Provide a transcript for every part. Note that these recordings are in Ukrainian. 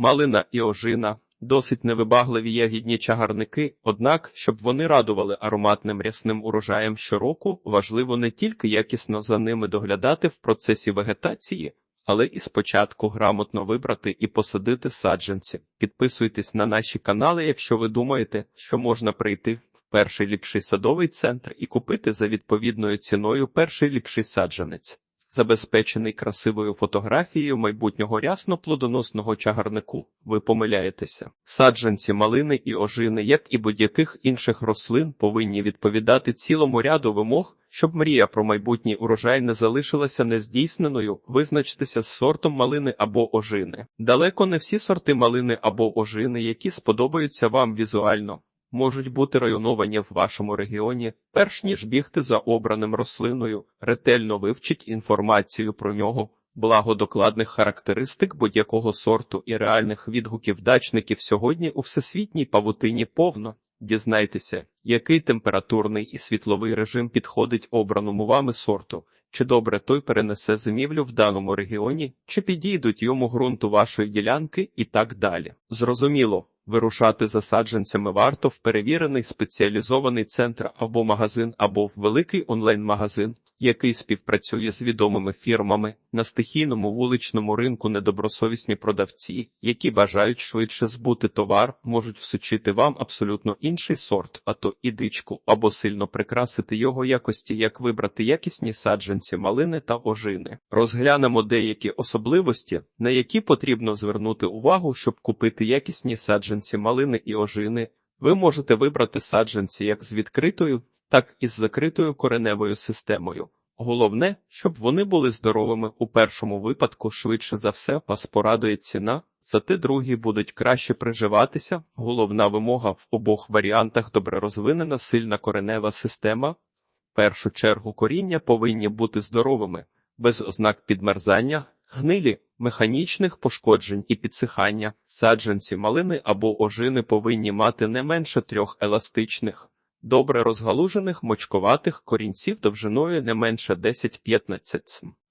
Малина і ожина досить невибагливі ягідні чагарники, однак, щоб вони радували ароматним рясним урожаєм щороку, важливо не тільки якісно за ними доглядати в процесі вегетації, але і спочатку грамотно вибрати і посадити саджанці. Підписуйтесь на наші канали, якщо ви думаєте, що можна прийти в перший ліпший садовий центр і купити за відповідною ціною перший ліпший саджанець. Забезпечений красивою фотографією майбутнього рясно плодоносного чагарнику. Ви помиляєтеся. Саджанці малини і ожини, як і будь-яких інших рослин, повинні відповідати цілому ряду вимог, щоб мрія про майбутній урожай не залишилася нездійсненою. Визначтеся з сортом малини або ожини. Далеко не всі сорти малини або ожини, які сподобаються вам візуально можуть бути районовані в вашому регіоні, перш ніж бігти за обраним рослиною, ретельно вивчіть інформацію про нього, благо докладних характеристик будь-якого сорту і реальних відгуків дачників сьогодні у всесвітній павутині повно. Дізнайтеся, який температурний і світловий режим підходить обраному вами сорту, чи добре той перенесе зимівлю в даному регіоні, чи підійдуть йому ґрунту вашої ділянки і так далі. Зрозуміло, Вирушати за саджанцями варто в перевірений спеціалізований центр або магазин, або в великий онлайн-магазин, який співпрацює з відомими фірмами на стихійному вуличному ринку. Недобросовісні продавці, які бажають швидше збути товар, можуть всучити вам абсолютно інший сорт, а то і дичку, або сильно прикрасити його якості, як вибрати якісні саджанці малини та ожини. Розглянемо деякі особливості, на які потрібно звернути увагу, щоб купити якісні саджанці малини і ожини. Ви можете вибрати саджанці як з відкритою, так і з закритою кореневою системою. Головне, щоб вони були здоровими у першому випадку, швидше за все, вас порадує ціна, зате другі будуть краще приживатися. Головна вимога в обох варіантах добре розвинена сильна коренева система. В першу чергу коріння повинні бути здоровими, без ознак підмерзання, гнилі, механічних пошкоджень і підсихання. Саджанці малини або ожини повинні мати не менше трьох еластичних добре розгалужених мочковатих корінців довжиною не менше 10-15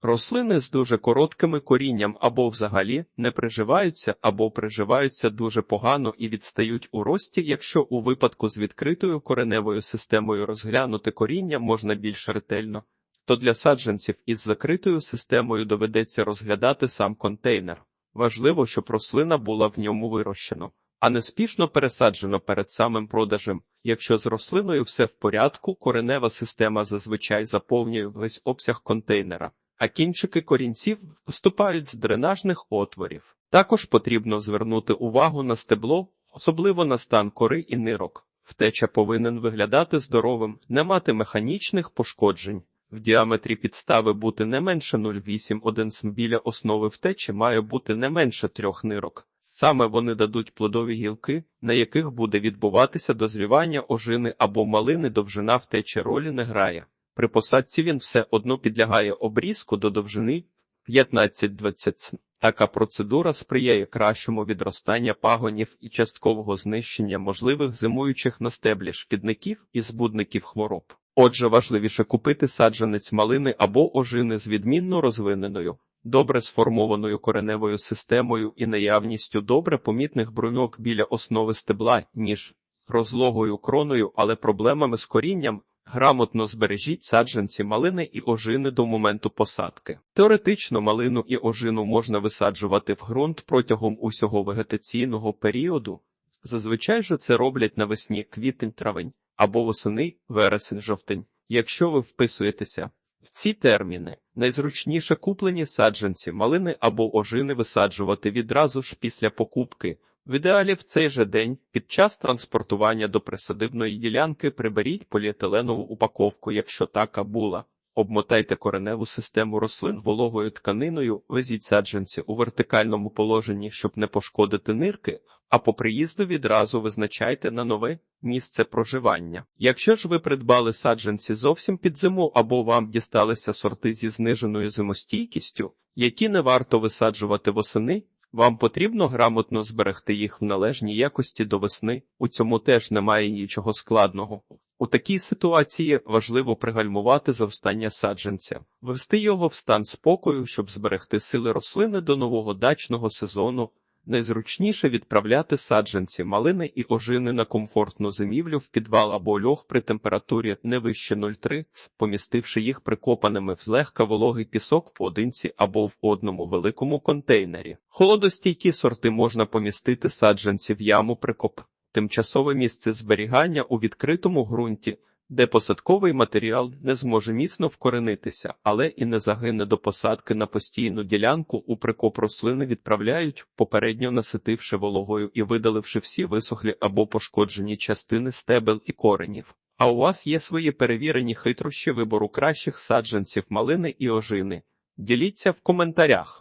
Рослини з дуже короткими корінням або взагалі не приживаються, або приживаються дуже погано і відстають у рості, якщо у випадку з відкритою кореневою системою розглянути коріння можна більш ретельно, то для саджанців із закритою системою доведеться розглядати сам контейнер. Важливо, щоб рослина була в ньому вирощена а не спішно пересаджено перед самим продажем. Якщо з рослиною все в порядку, коренева система зазвичай заповнює весь обсяг контейнера, а кінчики корінців вступають з дренажних отворів. Також потрібно звернути увагу на стебло, особливо на стан кори і нирок. Втеча повинен виглядати здоровим, не мати механічних пошкоджень. В діаметрі підстави бути не менше 0,8 см біля основи втечі має бути не менше трьох нирок. Саме вони дадуть плодові гілки, на яких буде відбуватися дозрівання ожини або малини довжина втечі ролі не грає. При посадці він все одно підлягає обрізку до довжини 15-20 Така процедура сприяє кращому відростанню пагонів і часткового знищення можливих зимуючих на стеблі шкідників і збудників хвороб. Отже, важливіше купити саджанець малини або ожини з відмінно розвиненою добре сформованою кореневою системою і наявністю добре помітних бруньок біля основи стебла, ніж розлогою кроною, але проблемами з корінням. Грамотно збережіть саджанці малини і ожини до моменту посадки. Теоретично малину і ожину можна висаджувати в ґрунт протягом усього вегетаційного періоду. Зазвичай же це роблять навесні квітень-травень або восени вересень-жовтень. Якщо ви вписуєтеся в ці терміни найзручніше куплені саджанці малини або ожини висаджувати відразу ж після покупки. В ідеалі в цей же день під час транспортування до присадибної ділянки приберіть поліетиленову упаковку, якщо така була. Обмотайте кореневу систему рослин вологою тканиною, везіть саджанці у вертикальному положенні, щоб не пошкодити нирки, а по приїзду відразу визначайте на нове місце проживання. Якщо ж ви придбали саджанці зовсім під зиму або вам дісталися сорти зі зниженою зимостійкістю, які не варто висаджувати восени, вам потрібно грамотно зберегти їх в належній якості до весни, у цьому теж немає нічого складного. У такій ситуації важливо пригальмувати завстання саджанця, ввести його в стан спокою, щоб зберегти сили рослини до нового дачного сезону, Найзручніше відправляти саджанці малини і ожини на комфортну зимівлю в підвал або льох при температурі не вище 0,3, помістивши їх прикопаними в злегка вологий пісок поодинці або в одному великому контейнері. Холодостійкі сорти можна помістити саджанці в яму прикоп. Тимчасове місце зберігання у відкритому ґрунті, де посадковий матеріал не зможе міцно вкоренитися, але і не загине до посадки на постійну ділянку у прикоп рослини відправляють, попередньо наситивши вологою і видаливши всі висохлі або пошкоджені частини стебел і коренів. А у вас є свої перевірені хитрощі вибору кращих саджанців малини і ожини. Діліться в коментарях.